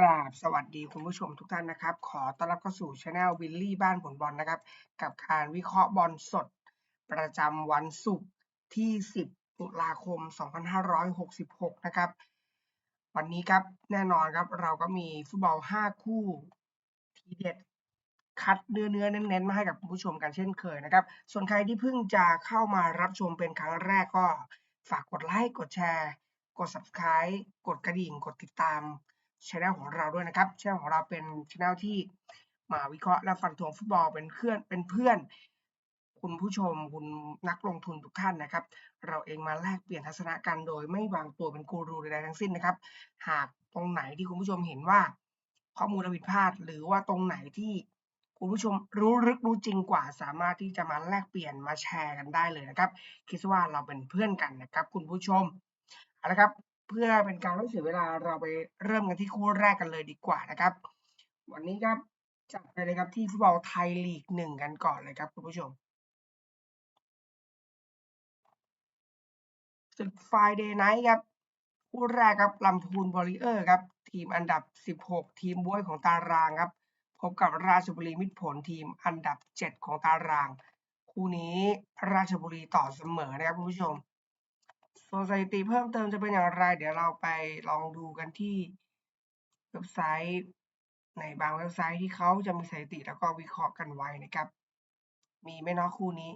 ราบสวัสดีคุณผู้ชมทุกท่านนะครับ ขอต้อนรับเข้าสู่ช anel วิลลี่บ้านผลบอลนะครับ กับการวิเคราะห์บอลสด ประจำวันศุกร์ที่ 10 ตุลาคม 2566 นะครับ วันนี้ครับแน่นอนครับเราก็มีฟุตบอล 5 คู่ทีเด็ดคัดเนื้อเนื้อเน้นๆมาให้กับคุณผู้ชมกันเช่นเคยนะครับ ส่วนใครที่เพิ่งจะเข้ามารับชมเป็นครั้งแรกก็ฝากกดไลค์กดแชร์ กด subscribe กดกระดิ่ง กดติดตาม ช anel ของเราด้วยนะครับช anel ของเราเป็นช anel ที่มาวิเคราะห์และฟันธงฟุตบอลเป็นเพื่อนเป็นเพื่อน คุณผู้ชมคุณนักลงทุนทุกท่านนะครับ เราเองมาแลกเปลี่ยนทัศนะกันโดยไม่วางตัวเป็นกูรูใดๆทั้งสิ้นนะครับ หากตรงไหนที่คุณผู้ชมเห็นว่า ข้อมูลผิดพลาด หรือว่าตรงไหนที่คุณผู้ชมรู้ลึกรู้จริงกว่า สามารถที่จะมาแลกเปลี่ยนมาแชร์กันได้เลยนะครับ คิดว่าเราเป็นเพื่อนกันนะครับ คุณผู้ชมเอาละครับ เพื่อเป็นการไม่เสียเวลาเราไปเริ่มกันที่คู่แรกกันเลยดีกว่านะครับ วันนี้ครับจัดไปเลยครับที่ฟุตบอลไทยลีกหนึ่งกันก่อนเลยครับคุณผู้ชมศึกไฟเดย์ไนท์ครับคู่แรกครับลำพูนบอริเออร์ครับ ทีมอันดับ 16 ทีมบ้วยของตารางครับ พบกับราชบุรีมิตรผลทีมอันดับ 7 ของตาราง คู่นี้ราชบุรีต่อเสมอนะครับคุณผู้ชม ส่วนสถิติเพิ่มเติมจะเป็นอย่างไร เดี๋ยวเราไปลองดูกันที่เว็บไซต์ในบางเว็บไซต์ที่เขาจะมีสถิติแล้วก็วิเคราะห์กันไว้นะครับ มีไหมเนาะคู่นี้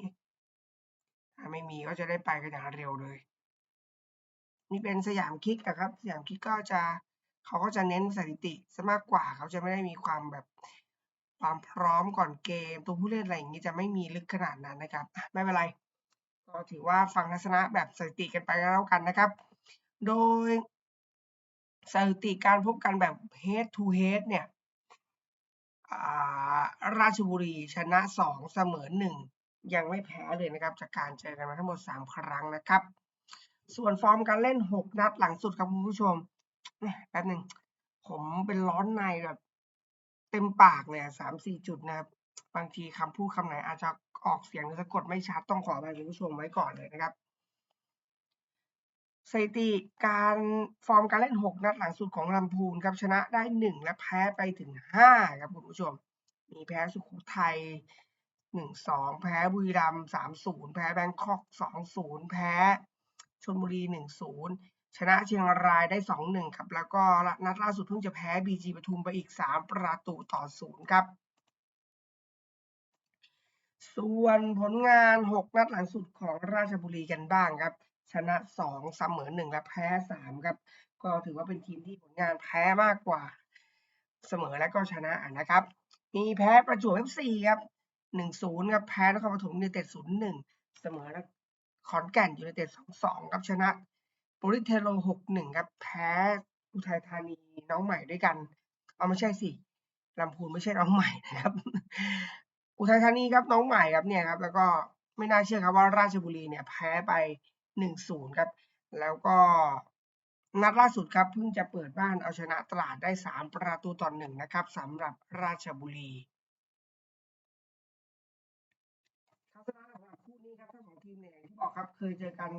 ถ้าไม่มีก็จะได้ไปกันอย่างเร็วเลย นี่เป็นสยามคิกนะครับ สยามคิกก็จะเขาก็จะเน้นสถิติซะมากกว่าเขาจะไม่ได้มีความแบบความพร้อมก่อนเกม ตัวผู้เล่นอะไรอย่างนี้จะไม่มีลึกขนาดนั้นนะครับ ไม่เป็นไร ก็ถือว่าฟังทัศนะแบบสถิติกันไปแล้วกันนะครับ โดยสถิติการพบกันแบบ head to head เนี่ยราชบุรีชนะ 2 เสมอ 1 ยังไม่แพ้เลยนะครับ จากการเจอกันมาทั้งหมด 3 ครั้งนะครับ ส่วนฟอร์มการเล่น 6 นัดหลังสุดครับคุณผู้ชมแป๊บหนึ่งผมเป็นร้อนในแบบเต็มปากเลยสามสี่จุดนะครับ บางทีคำพูดคำไหนอาจจะ ออกเสียงหรือสะกดไม่ชัดต้องขออภัยคุณผู้ชมไว้ก่อนเลยนะครับสถิติการฟอร์มการเล่น 6 นัดหลังสุดของลำพูนครับชนะได้ 1 และแพ้ไปถึง 5 ครับคุณผู้ชม มีแพ้สุโขทัย 1-2 แพ้บุรีรัมย์3-0 แพ้แบงคอก 2-0 แพ้ชลบุรี 1-0 ชนะเชียงรายได้ 2-1 ครับ แล้วก็นัดล่าสุดเพิ่งจะแพ้บีจีปทุมไปอีก 3 ประตูต่อ 0 ครับ ส่วนผลงาน 6 นัดหลังสุดของราชบุรีกันบ้างครับ ชนะสองเสมอหนึ่งและแพ้สามครับ ก็ถือว่าเป็นทีมที่ผลงานแพ้มากกว่า เสมอและก็ชนะนะครับ มีแพ้ประจวบเอฟซีครับหนึ่งศูนย์ครับ แพ้นครปฐมยูไนเต็ดศูนย์หนึ่งเสมอและขอนแก่นยูไนเต็ดสองสองครับชนะบริเทโลหกหนึ่งครับ แพ้อุทัยธานีน้องใหม่ด้วยกัน เอาไม่ใช่สิลำพูนไม่ใช่น้องใหม่นะครับ อุทัยธานีครับน้องใหม่ครับเนี่ยครับแล้วก็ไม่น่าเชื่อครับว่าราชบุรีเนี่ยแพ้ไป1-0ครับแล้วก็นัดล่าสุดครับเพิ่งจะเปิดบ้านเอาชนะตราดได้ 3 ประตูต่อหนึ่งนะครับสำหรับราชบุรีทัศนะสำหรับคู่นี้ครับทั้งสองทีมเนี่ยที่บอกครับเคยเจอกัน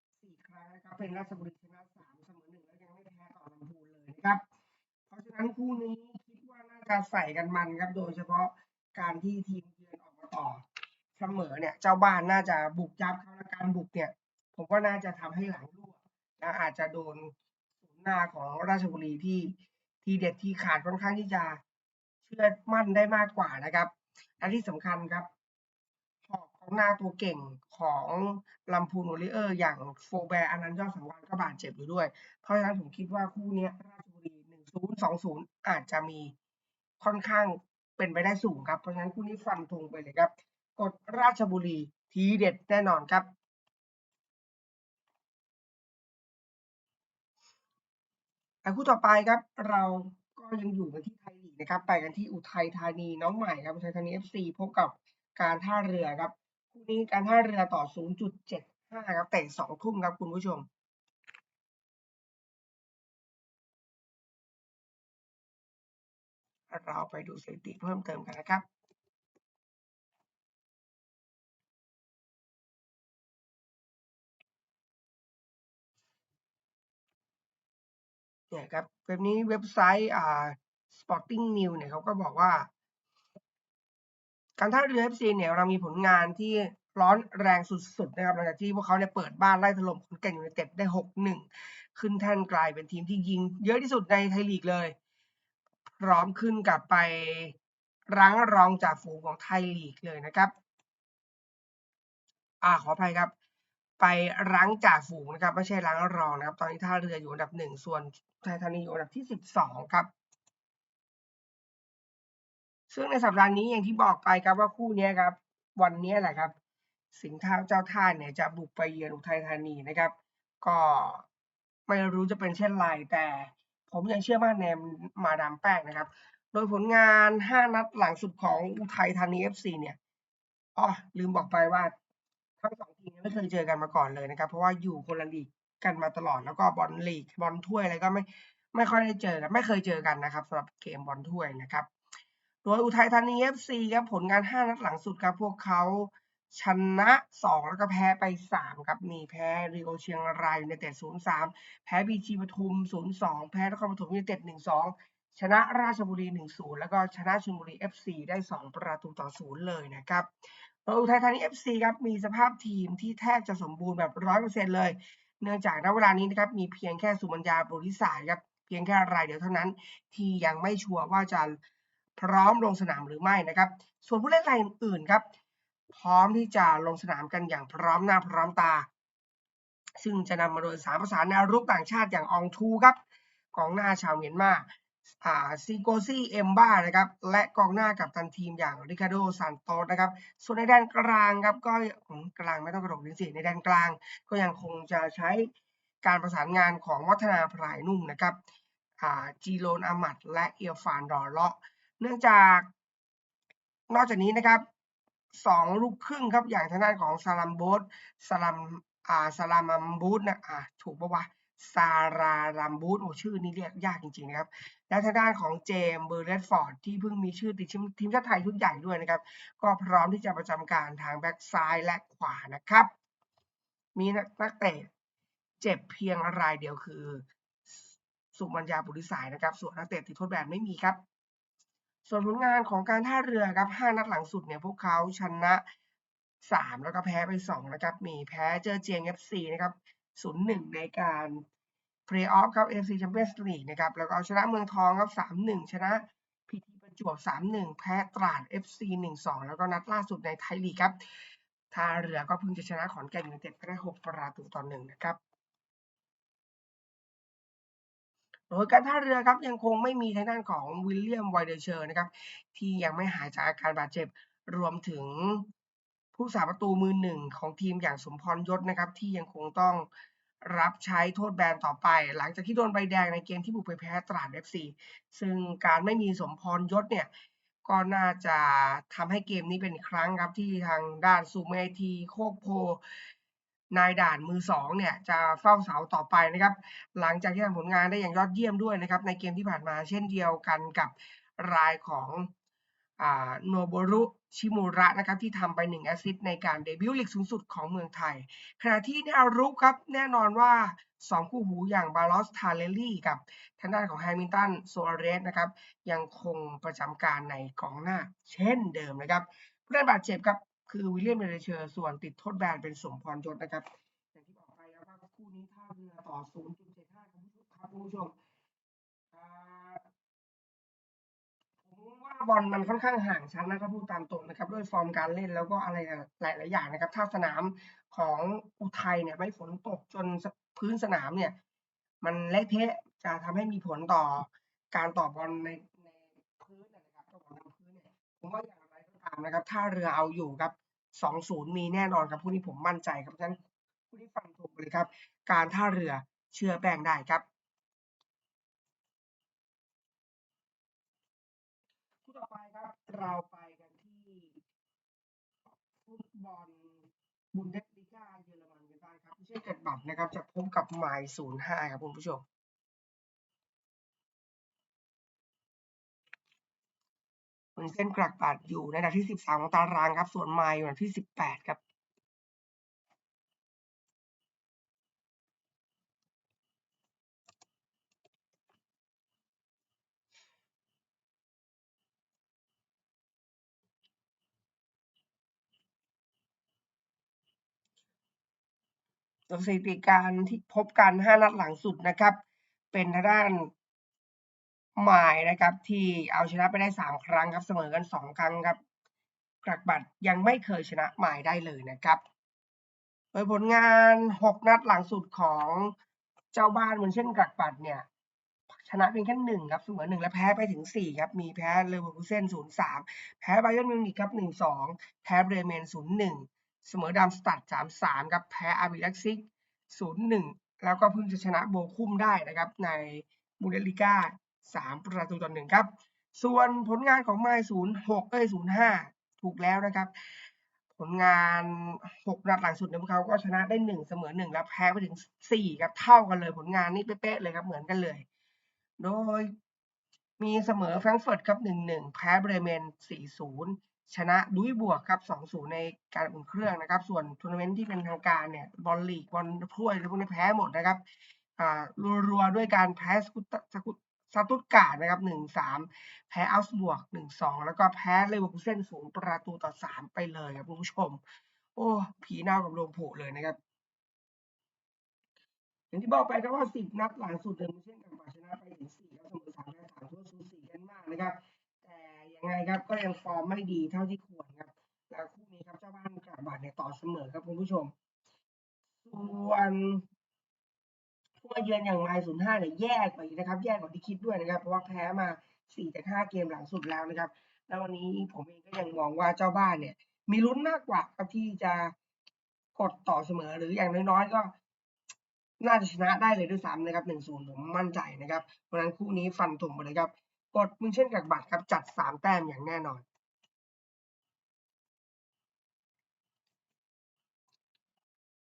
4 ครั้งนะครับเป็นราชบุรีชนะ3เสมอ1แล้วยังไม่แพ้ต่อลำพูนเลยนะครับ เพราะฉะนั้นคู่นี้คิดว่าน่าจะใส่กันมันครับโดยเฉพาะ การที่ทีมเยือนออกมาต่อเสมอเนี่ย เจ้าบ้านน่าจะบุกยับเขาและการบุกเนี่ย ผมว่าน่าจะทำให้หลังรั่วและอาจจะโดนศูนย์หน้าของราชบุรีที่ทีเด็ดที่ขาดค่อนข้างที่จะเชื่อมั่นได้มากกว่านะครับและที่สำคัญครับหอกของหน้าตัวเก่งของลำพูนโอลิเออร์ อย่างโฟแบร์อันนั้นยอดสังวานก็บาดเจ็บอยู่ด้วย เพราะฉะนั้นผมคิดว่าคู่นี้ราชบุรีหนึ่งศูนย์สองศูนย์อาจจะมีค่อนข้าง เป็นไปได้สูงครับ เพราะฉะนั้นคู่นี้ฟันธงไปเลยครับ กดราชบุรีทีเด็ดแน่นอนครับแต่คู่ต่อไปครับ เราก็ยังอยู่กันที่ไทยลีกนะครับ ไปกันที่อุทัยธานีน้องใหม่ครับอุทัยธานี FC พบกับการท่าเรือครับคู่นี้การท่าเรือต่อ 0.75 ครับเตะ2ทุ่มครับคุณผู้ชม เราไปดูสถิติเพิ่มเติมกันนะครับเนี่ยครับเว็บนี้เว็บไซต์อ่า Sporting News เนี่ยเขาก็บอกว่า การท่าเรือ FC เนี่ยเรามีผลงานที่ร้อนแรงสุดๆนะครับหลังจากที่พวกเขาเนี่ยเปิดบ้านไล่ถล่มขอนแก่นยูไนเต็ดได้ 6-1 ขึ้นแท่นกลายเป็นทีมที่ยิงเยอะที่สุดในไทยลีกเลย พร้อมขึ้นกลับไปรั้งรองจากฝูงของไทยลีกเลยนะครับ อ่าขออภัยครับ ไปรั้งจ่าฝูงนะครับ ไม่ใช่รั้งรองนะครับ ตอนนี้ท่าเรืออยู่อันดับหนึ่งส่วนไทยธานีอยู่อันดับที่สิบสองครับ ซึ่งในสัปดาห์นี้อย่างที่บอกไปครับว่าคู่นี้ครับ วันนี้แหละครับ สิงห์ท่าเจ้าท่าเนี่ยจะบุกไปเยือนอุทัยธานีนะครับ ก็ไม่รู้จะเป็นเช่นไรแต่ ผมยังเชื่อมั่นในมาดามแป้งนะครับ โดยผลงาน 5 นัดหลังสุดของอุทัยธานี FC เนี่ยอ๋อลืมบอกไปว่าทั้งสองทีมไม่เคยเจอกันมาก่อนเลยนะครับ เพราะว่าอยู่คนละลีกกันมาตลอดแล้วก็บอลลีกบอลถ้วยอะไรก็ไม่ไม่ค่อยได้เจอกันไม่เคยเจอกันนะครับสำหรับเกมบอลถ้วยนะครับ โดยอุทัยธานี FC ครับผลงาน 5 นัดหลังสุดครับพวกเขา ชนะ2แล้วก็แพ้ไป3ครับมีแพ้ริโอเชียงรายยูไนเต็ด0-3แพ้บีจีปทุม0-2แพ้นครปฐมยูไนเต็ด1-2ชนะราชบุรี1-0แล้วก็ชนะชลบุรี FC ได้2ประตูต่อ0เลยนะครับโดยอุทัยธานี FC ครับมีสภาพทีมที่แทบจะสมบูรณ์แบบ100%เลย เนื่องจากณเวลานี้นะครับมีเพียงแค่สุมัญญาปุริสายครับเพียงแค่รายเดียวเท่านั้น ที่ยังไม่ชัวร์ว่าจะพร้อมลงสนามหรือไม่นะครับ ส่วนผู้เล่นรายอื่นครับ พร้อมที่จะลงสนามกันอย่างพร้อมหน้าพร้อมตา ซึ่งจะนำมาโดยสามประสานแนวรุกต่างชาติอย่างอองทูครับกองหน้าชาวเมียนมาอ่าซีโกซี่เอมบ้านะครับและกองหน้ากับตันทีมอย่างริคาโดซานโตสนะครับส่วนในแดนกลางครับก็อืมกลางไม่ต้องกระโดดดิสิในแดนกลาง ก็ยังคงจะใช้การประสานงานของวัฒนาพรายนุ่มนะครับอ่าจีโรนอามัดและเอียฟานดอเลาะ เนื่องจากนอกจากนี้นะครับ สองลูกครึ่งครับอย่างทางด้านของซาลัมโบสซาลัมอ่าซาลามัมบูตนะอ่าถูกปะวะซารารัมบูตโอ้ชื่อนี้เรียกยากจริงๆนะครับ และทางด้านของเจมส์เบอร์เรดฟอร์ดที่เพิ่งมีชื่อติดทีมชาติไทยชุดใหญ่ด้วยนะครับ ก็พร้อมที่จะประจำการทางแบ็กซ้ายและขวานะครับ มีนักเตะเจ็บเพียงรายเดียวคือ สุมัญญาปุริสายนะครับ ส่วนนักเตะติดโทษแบนไม่มีครับ ส่วนผลงานของการท่าเรือครับ 5 นัดหลังสุดเนี่ยพวกเขาชนะ 3 แล้วก็แพ้ไป 2 นะครับ มีแพ้เจอเจียง FC นะครับ 0-1 ในการเพลย์ออฟครับ FC Champions League นะครับ แล้วก็เอาชนะเมืองทองครับ 3-1 ชนะพีทีประจวบ 3-1 แพ้ตราด FC 1-2 แล้วก็นัดล่าสุดในไทยลีกครับท่าเรือก็เพิ่งจะชนะขอนแก่นยูไนเต็ดไปได้ 6 ประตูต่อ 1 นะครับ โดยการท่าเรือครับยังคงไม่มีทางด้านของวิลเลียมไวเดเชอร์นะครับที่ยังไม่หายจากอาการบาดเจ็บรวมถึงผู้สาประตูมือหนึ่งของทีมอย่างสมพรยศนะครับ ที่ยังคงต้องรับใช้โทษแบนต่อไป หลังจากที่โดนใบแดงในเกมที่บุกไปแพ้ตราด FC ซึ่งการไม่มีสมพรยศเนี่ยก็น่าจะทำให้เกมนี้เป็นครั้งครับที่ทางด้านซูเมทีโคกโพ นายด่านมือสองเนี่ยจะเฝ้าเสาต่อไปนะครับ หลังจากที่ทำผลงานได้อย่างยอดเยี่ยมด้วยนะครับ ในเกมที่ผ่านมาเช่นเดียวกันกับรายของโนโบรุชิมูระนะครับที่ทำไป1แอสซิสต์ในการเดบิวต์ลีกสูงสุดของเมืองไทย ขณะที่นวรุครับแน่นอนว่า 2 คู่หูอย่างบาลอสทาเลลี่กับทางด้านของแฮมิลตันโซอาเรสนะครับยังคงประจำการในกองหน้าเช่นเดิมนะครับผู้เล่นบาดเจ็บครับ คือวิลเลียมเดเชอร์ส่วนติดโทษแบนเป็นสมพรยศนะครับ อย่างที่บอกไปแล้วว่าคู่นี้ท่าเรือต่อ 0.75ครับคุณผู้ชมผมว่าบอลมันค่อนข้างห่างชั้นนะถ้าพูดตามตรงนะครับ ด้วยฟอร์มการเล่นแล้วก็อะไรหลาย ๆ อย่างนะครับ ถ้าสนามของอุทัยเนี่ยไม่ฝนตกจนพื้นสนามเนี่ย มันเละเทะจะทำให้มีผลต่อการต่อบอลในในพื้นนะครับต่อบอลในพื้นเนี่ยผมว่าอย่างามนะครับท่าเรือเอาอยู่ครับ2-0มีแน่นอนครับผู้นี้ผมมั่นใจครับฉะนั้นผู้ที่ฟันธงไปเลยครับ การท่าเรือเชื่อแป้งได้ครับคู่ต่อไปครับเราไปกันที่ฟุตบอลบุนเดสลิก้าเยอรมันกันบ้างครับเช่นเกิดบัตรนะครับจะพบกับไมล์05ครับคุณผู้ชม ส่วนเส้นกลักตัดอยู่ในระดับที่ 13 ของตารางครับ ส่วนไมล์อยู่อันดับที่ 18 ครับสถิติการที่พบกันห้านัดหลังสุดนะครับ เป็นทางด้าน หมายนะครับ ที่เอาชนะไปได้ 3 ครั้งครับเสมอกัน 2 ครั้งครับกลักบัตรยังไม่เคยชนะหมายได้เลยนะครับโดยผลงาน 6 นัดหลังสุดของเจ้าบ้านเหมือนเช่นกลักบัตรเนี่ยชนะเพียงแค่หนึ่งครับเสมอหนึ่งและแพ้ไปถึงสี่ครับ มีแพ้เลเวอร์คูเซ่นศูนย์สามแพ้ไบเยอร์มิวนิกครับหนึ่งสองแพ้เบรเมนศูนย์หนึ่งเสมอดามสตัดสามสามครับแพ้อาร์บิลักซิกศูนย์หนึ่งแล้วก็เพิ่งจะชนะโบคุ้มได้นะครับในบูเดลิก้า สามประตูต่อหนึ่งครับ ส่วนผลงานของไมล์ศูนย์หกเอ้ยศูนย์ห้าถูกแล้วนะครับ ผลงานหกนัดหลังสุดเนี่ยพวกเขาก็ชนะได้หนึ่งเสมอหนึ่งแล้วแพ้ไปถึงสี่ครับ เท่ากันเลยผลงานนี่เป๊ะๆเลยครับ เหมือนกันเลย โดยมีเสมอแฟรงก์เฟิร์ตครับหนึ่งหนึ่งแพ้เบรเมนสี่ศูนย์ชนะดุยบวกครับสองศูนย์ในการอุ่นเครื่องนะครับ ส่วนทัวร์นาเมนต์ที่เป็นทางการเนี่ย บอลลีก บอลถ้วยพวกนี้แพ้หมดนะครับอ่ารัวๆด้วยการแพ้สกุตสกุต สตุตการ์ดนะครับหนึ่งสามแพ้อัลสบวกหนึ่งสองแล้วก็แพ้เลเวอร์คูเซนสูงประตูต่อสามไปเลยครับคุณผู้ชม โอ้ผีเน่ากับโรงผูเลยนะครับอย่างที่บอกไปครับว่าสิบนัดหลังสุดเนี่ยมันเช่นกับาชนะไปถึงสี่ครับเสมอสามแพ้สามทั่วสูสีกันมากนะครับ แต่ยังไงครับก็ยังฟอร์มไม่ดีเท่าที่ควรครับแล้วคู่นี้ครับเจ้าบ้านกลับบาดเนี่ยต่อเสมอครับคุณผู้ชมส่วน ผู้มาเยือนอย่างไมล์ศูนย์ห้าเนี่ยแย่กว่าอีกนะครับ แย่กว่าที่คิดด้วยนะครับ เพราะว่าแพ้มาสี่จากห้าเกมหลังสุดแล้วนะครับ แล้ววันนี้ผมเองก็ยังมองว่าเจ้าบ้านเนี่ย มีลุ้นมากกว่าครับที่จะกดต่อเสมอหรืออย่างน้อยๆก็ น่าจะชนะได้เลยด้วยซ้ำนะครับหนึ่งศูนย์ผมมั่นใจนะครับเพราะฉะนั้นคู่นี้ฟันธงไปเลยครับ กดมึงเช่นกับบัตรครับจัดสามแต้มอย่างแน่นอน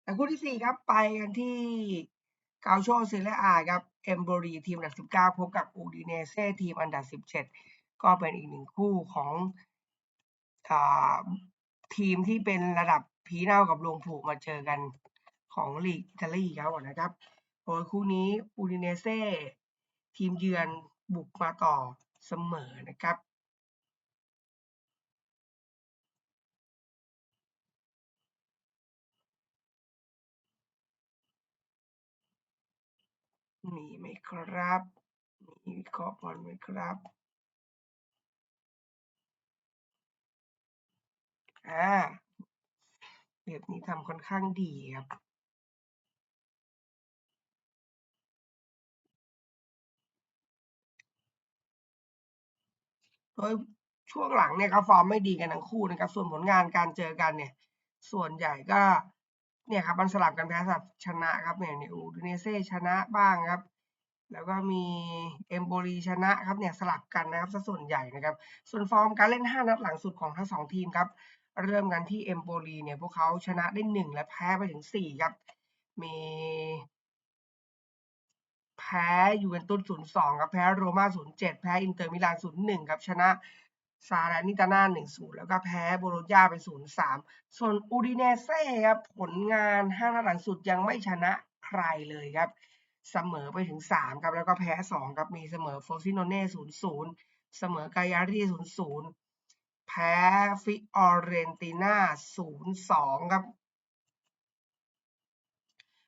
แต่คู่ที่สี่ครับไปกันที่ กาโชเซเลอาครับเอมโบรีทีมอันดับสิบเก้าพบกับอูดิเนเซ่ทีมอันดับสิบเจ็ดก็เป็นอีกหนึ่งคู่ของอทีมที่เป็นระดับผีเน่ากับโรงผูมาเจอกันของลีกอิตาลีครับนะครับโดยคู่นี้อูดิเนเซ่ทีมเยือนบุกมาต่อเสมอนะครับ มีไหมครับ มีวิเคราะห์บอลไหมครับอ่าเว็บนี้ทำค่อนข้างดีครับโดยช่วงหลังเนี่ยก็ฟอร์มไม่ดีกันทั้งคู่นะครับ ส่วนผลงานการเจอกันเนี่ย ส่วนใหญ่ก็ เนี่ยครับมันสลับกันแพ้สลับชนะครับเนี่ยเนี่ยอูดเนเซ่ชนะบ้างครับ แล้วก็มีเอมโบรีชนะครับเนี่ยสลับกันนะครับซะส่วนใหญ่นะครับ ส่วนฟอร์มการเล่น 5 นัดหลังสุดของทั้งสองทีมครับ เริ่มกันที่เอมโบรีเนี่ยพวกเขาชนะได้ 1 และแพ้ไปถึง 4 ครับ มีแพ้ยูเวนตุส02ครับ แพ้โรม่า07แพ้อินเตอร์มิลาน01ครับ ชนะ ซารนิตาน่า1-0แล้วก็แพ้โบโลญญาไป0-3ส่วนอูดิเนเซ่ครับผลงาน5นัดหลังสุดยังไม่ชนะใครเลยครับ เสมอไปถึง3ครับแล้วก็แพ้2ครับมีเสมอโฟซิโนเน่0-0เสมอกายารี0-0แพ้ฟิออเรนติน่า0-2ครับ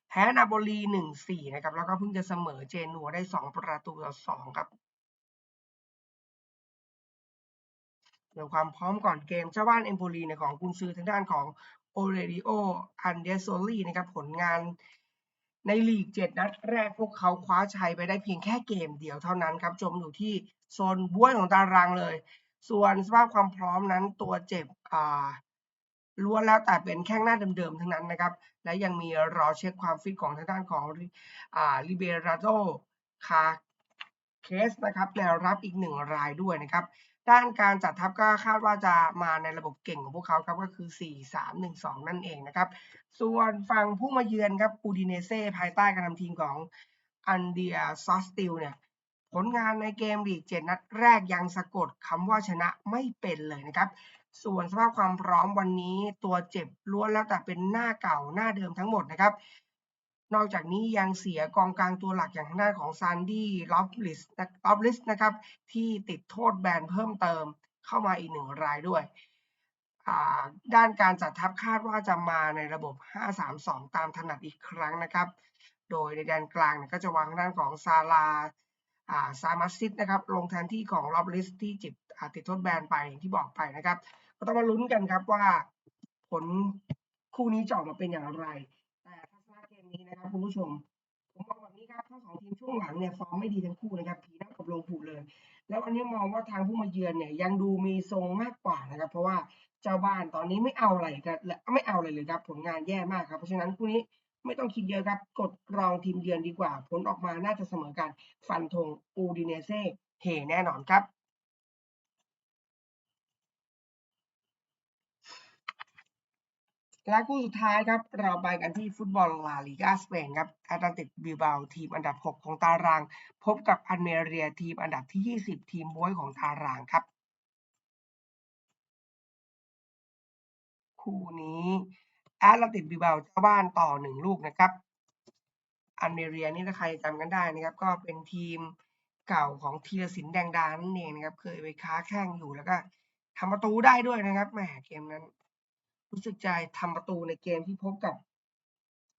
แพ้นาโปลี1-4นะครับแล้วก็เพิ่งจะเสมอเจนัวได้2ประตูต่อ2ครับ เดี๋ยวความพร้อมก่อนเกมเจ้าบ้านเอมโปลีเนี่ยของกุนซือทางด้านของโอเรดิโออันเดโซลีนะครับผลงานในลีก 7 นัดแรกพวกเขาคว้าชัยไปได้เพียงแค่เกมเดียวเท่านั้นครับจมอยู่ที่โซนบ้วยของตารางเลย ส่วนสภาพความพร้อมนั้นตัวเจ็บอ่าล้วนแล้วแต่เป็นแข้งหน้าเดิมๆทั้งนั้นนะครับ และยังมีรอเช็คความฟิตของทางด้านของอ่าลิเบราโดคาเคสนะครับแนวรับอีกหนึ่งรายด้วยนะครับ ด้านการจัดทัพก็คาดว่าจะมาในระบบเก่งของพวกเขาครับก็คือ 4-3-1-2 นั่นเองนะครับ ส่วนฝั่งผู้มาเยือนครับอูดิเนเซ่ภายใต้การนำทีมของอันเดียซอสติลเนี่ยผลงานในเกมลีกเจ็ดนัดแรกยังสะกดคำว่าชนะไม่เป็นเลยนะครับ ส่วนสภาพความพร้อมวันนี้ตัวเจ็บล้วนแล้วแต่เป็นหน้าเก่าหน้าเดิมทั้งหมดนะครับ นอกจากนี้ยังเสียกองกลางตัวหลักอย่างทางด้านของซานดี้ล็อฟลิสลอฟลิสนะครับ ที่ติดโทษแบนเพิ่มเติมเข้ามาอีกหนึ่งรายด้วย ด้านการจัดทัพคาดว่าจะมาในระบบ 5-3-2 ตามถนัดอีกครั้งนะครับ โดยในแดนกลางก็จะวางด้านของซาลาซามาซิดนะครับ ลงแทนที่ของล็อบลิสที่จิตติดโทษแบนไปอย่างที่บอกไปนะครับ ก็ต้องมาลุ้นกันครับว่าผลคู่นี้จะออกมาเป็นอย่างไร แต่ทัศนะเกม นะครับคุณผู้ชม ผมมองแบบนี้ครับทั้งสองทีมช่วงหลังเนี่ยฟอร์มไม่ดีทั้งคู่นะครับผีนักกับลงผูเลย แล้วอันนี้มองว่าทางผู้มาเยือนเนี่ยยังดูมีทรงมากกว่านะครับ เพราะว่าเจ้าบ้านตอนนี้ไม่เอาอะไรกันและไม่เอาอะไรเลยครับ ผลงานแย่มากครับ เพราะฉะนั้นคู่นี้ไม่ต้องคิดเยอะครับ กดรองทีมเยือนดีกว่า ผลออกมาน่าจะเสมอกัน ฟันธงอูดิเนเซ่เฮแน่นอนครับ และคู่สุดท้ายครับ เราไปกันที่ฟุตบอลลาลิกาสเปนครับแอตเลติกบิลบาทีมอันดับ 6 ของตาราง พบกับอันเมเรียทีมอันดับที่ 20 ทีมบวยของตารางครับ คู่นี้แอตเลติกบิลบาเจ้าบ้านต่อหนึ่งลูกนะครับ อันเมเรียนี่ถ้าใครจำกันได้นะครับ ก็เป็นทีมเก่าของทีรศินแดงดานั่นเองนะครับ เคยไปค้าแข่งอยู่แล้วก็ทำประตูได้ด้วยนะครับแหมเกมนั้น รู้สึกใจทำประตูในเกมที่พบกับ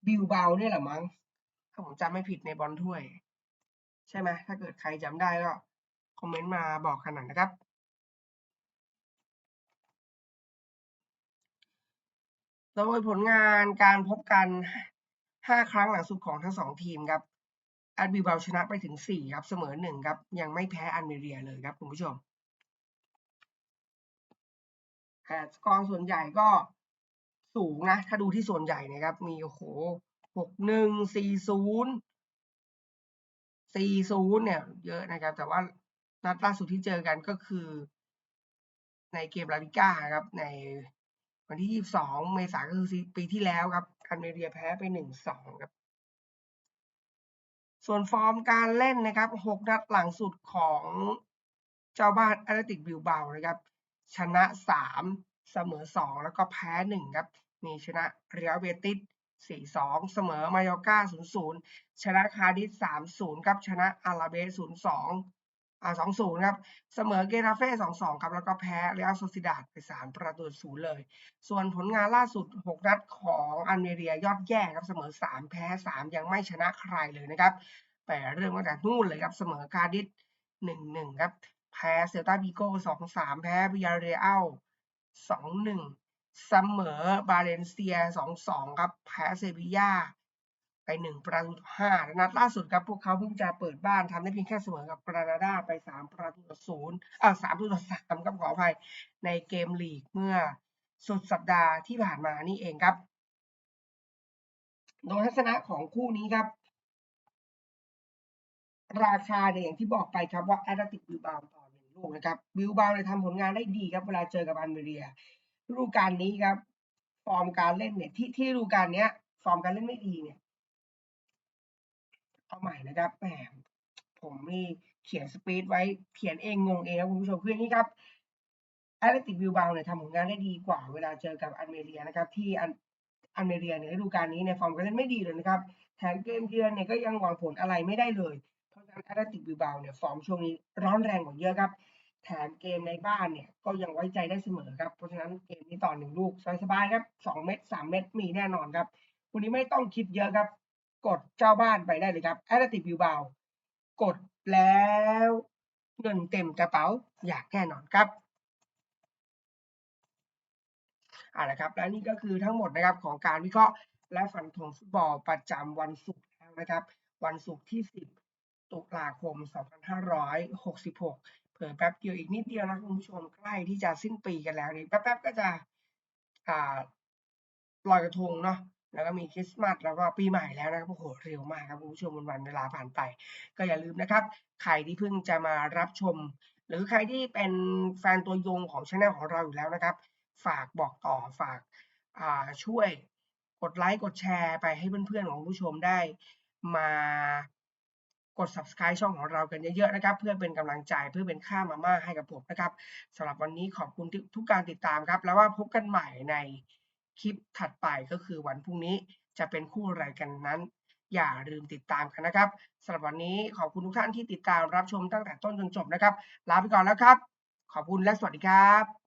บิลเบาเนี่ยแหละมั้ง ถ้าผมจำไม่ผิดในบอลถ้วย ใช่ไหมถ้าเกิดใครจำได้ก็ คอมเมนต์มาบอกกันหน่อยนะครับ โดยผลงานการพบกัน 5 ครั้งหลังสุดของทั้งสองทีมครับแอดบิเบาชนะไปถึง 4 ครับ เสมอ 1 ครับ ยังไม่แพ้อันเมเรียเลยครับ คุณผู้ชมแต่กอร์ส่วนใหญ่ก็ สูงนะ ถ้าดูที่ส่วนใหญ่นะครับ มีโอ้โหหกหนึ่งสี่ศูนย์สี่ศูนย์เนี่ย เยอะนะครับ แต่ว่านัดล่าสุดที่เจอกันก็คือ ในเกมลาลิก้าครับ ในวันที่22เมษายนก็คือปีที่แล้วครับอันเมเรียแพ้ไป1-2ครับ ส่วนฟอร์มการเล่นนะครับ6นัดหลังสุดของเจ้าบ้านแอตเลติกบิลเบานะครับ ชนะ3เสมอ2แล้วก็แพ้1ครับ มีชนะเรียลเบติส4-2 เสมอมายอกา0-0 ชนะคาดิส3-0ครับชนะอาราเบส0-2อ่า2-0ครับเสมอเกราเฟ่2-2ครับแล้วก็แพ้เรอัลโซซิดาดไป 3 ประตูศูนย์เลย ส่วนผลงานล่าสุด 6 นัดของอันเมเรียยอดแย่ครับเสมอ 3 แพ้ 3 ยังไม่ชนะใครเลยนะครับแต่เริ่มตั้งแต่นู่นเลยครับเสมอคาดิส1-1 ครับ แพ้เซลตาบิโก้2-3 แพ้วิยาเรอัล2-1 เสมอบาเลนเซีย 2-2 ครับ แพ้เซบีย่าไป 1 ประตูต่อ5นัดล่าสุดครับ พวกเขาเพิ่งจะเปิดบ้านทำได้เพียงแค่เสมอกับกรานาดาไป 3 ประตูต่อ0อ่า3ประตูต่อ3ครับขออภัยในเกมลีกเมื่อสุดสัปดาห์ที่ผ่านมานี่เองครับ โดยทัศนะของคู่นี้ครับ ราคาเนี่ยอย่างที่บอกไปครับว่าแอตติกบิลบาต่อหนึ่งลูกนะครับบิลบาเนี่ยทำผลงานได้ดีครับเวลาเจอกับอันเมเรีย ฤดูกาลนี้ครับ ฟอร์มการเล่นเนี่ยที่ที่ฤดูกาลเนี้ย ฟอร์มการเล่นไม่ดีเนี่ยเอาใหม่นะครับแหมผมมีเขียนสปีดไว้เขียนเองงงเองครับคุณผู้ชมคืออย่นี้ครับแอตเลติกบิลบาเนี่ยทำผลงานได้ดีกว่า เวลาเจอกับอันเมเรียนะครับ ที่อันอันเมเรียเนี่ยฤดูกาลนี้ในฟอร์มการเล่นไม่ดีเลยนะครับแถมเกมเยือนเนี่ยก็ยังหวังผลอะไรไม่ได้เลยเพราะฉะนั้นแอตเลติกบิลบาเนี่ยฟอร์มช่วงนี้ร้อนแรงกว่าเยอะครับ แถมเกมในบ้านเนี่ยก็ยังไว้ใจได้เสมอครับ เพราะฉะนั้นเกมนี้ต่อหนึ่งลูกสบายๆครับสองเม็ดสามเม็ดมีแน่นอนครับวันนี้ไม่ต้องคิดเยอะครับ กดเจ้าบ้านไปได้เลยครับแอตติบิลบากดแล้วเงินเต็มกระเป๋าอยากแน่นอนครับเอาละครับ และนี่ก็คือทั้งหมดนะครับของการวิเคราะห์และฟันธงฟุตบอลประจำวันศุกร์นะครับ วันศุกร์ที่ 10 ตุลาคม 2566 เผื่อแป๊บเดียวอีกนิดเดียวนะคุณผู้ชมใกล้ที่จะสิ้นปีกันแล้วนี่แป๊บๆก็จะอ่าลอยกระทงเนาะแล้วก็มีคริสต์มาสแล้วก็ปีใหม่แล้วนะครับโอ้โหเร็วมากครับคุณผู้ชมวันเวลาผ่านไป ก็อย่าลืมนะครับ ใครที่เพิ่งจะมารับชม หรือใครที่เป็นแฟนตัวยงของช anel ของเราอยู่แล้วนะครับ ฝากบอกต่อฝากาช่วยกดไลค์กดแชร์ไปให้เพื่อนๆของผู้ชมได้มา กด subscribe ช่องของเรากันเยอะๆนะครับ เพื่อเป็นกำลังใจเพื่อเป็นค่ามาม่าให้กับผมนะครับสำหรับวันนี้ขอบคุณทุกการติดตามครับ แล้วว่าพบกันใหม่ในคลิปถัดไปก็คือวันพรุ่งนี้จะเป็นคู่อะไรกันนั้น อย่าลืมติดตามกันนะครับสำหรับวันนี้ขอบคุณทุกท่านที่ติดตามรับชมตั้งแต่ต้นจนจบนะครับ ลาไปก่อนแล้วครับ ขอบคุณและสวัสดีครับ